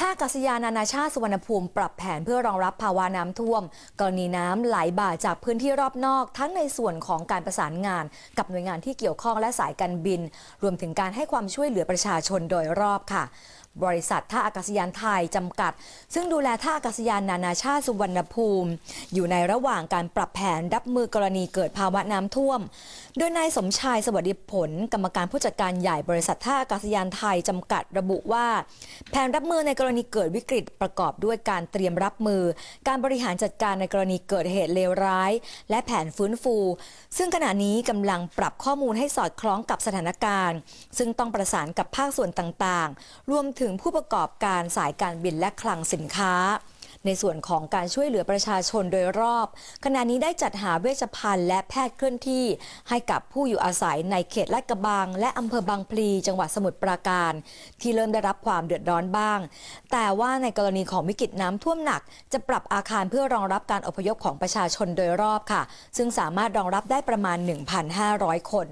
ท่าอากาศยานนานาชาติสุวรรณภูมิปรับแผนเพื่อรองรับภาวะน้ำท่วม กรณีน้ำไหลบ่าจากพื้นที่รอบนอก ทั้งในส่วนของการประสานงาน กับหน่วยงานที่เกี่ยวข้องและสายการบิน รวมถึงการให้ความช่วยเหลือประชาชนโดยรอบค่ะ บริษัทท่าอากาศยานไทยจำกัด ซึ่งดูแลท่าอากาศยานนานาชาติสุวรรณภูมิ อยู่ในระหว่างการปรับแผนรับมือกรณีเกิดภาวะน้ำท่วม โดยนายสมชายสวัสดิผล กรรมการผู้จัดการใหญ่บริษัทท่าอากาศยานไทยจำกัดระบุว่า แผนรับมือในกรณีเกิดวิกฤตประกอบด้วยการเตรียมรับมือ การบริหารจัดการในกรณีเกิดเหตุเลวร้าย และแผนฟื้นฟู ซึ่งขณะนี้กำลังปรับข้อมูลให้สอดคล้องกับสถานการณ์ ซึ่งต้องประสานกับภาคส่วนต่างๆ รวมถึงงผู้ประกอบการสายการบินและคลังสินค้า ในส่วนของการช่วยเหลือประชาชนโดยรอบ ขณะนี้ได้จัดหาเวชภัณฑ์และแพทย์เคลื่อนที่ ให้กับผู้อยู่อาศัยในเขตลาดกระบัง และอำเภอบางพลี จังหวัดสมุทรปราการ ที่เริ่มได้รับความเดือดร้อนบ้าง แต่ว่าในกรณีของวิกฤตน้ำท่วมหนัก จะปรับอาคารเพื่อรองรับการอพยพของประชาชนโดยรอบค่ะ ซึ่งสามารถรองรับได้ประมาณ 1,500 คน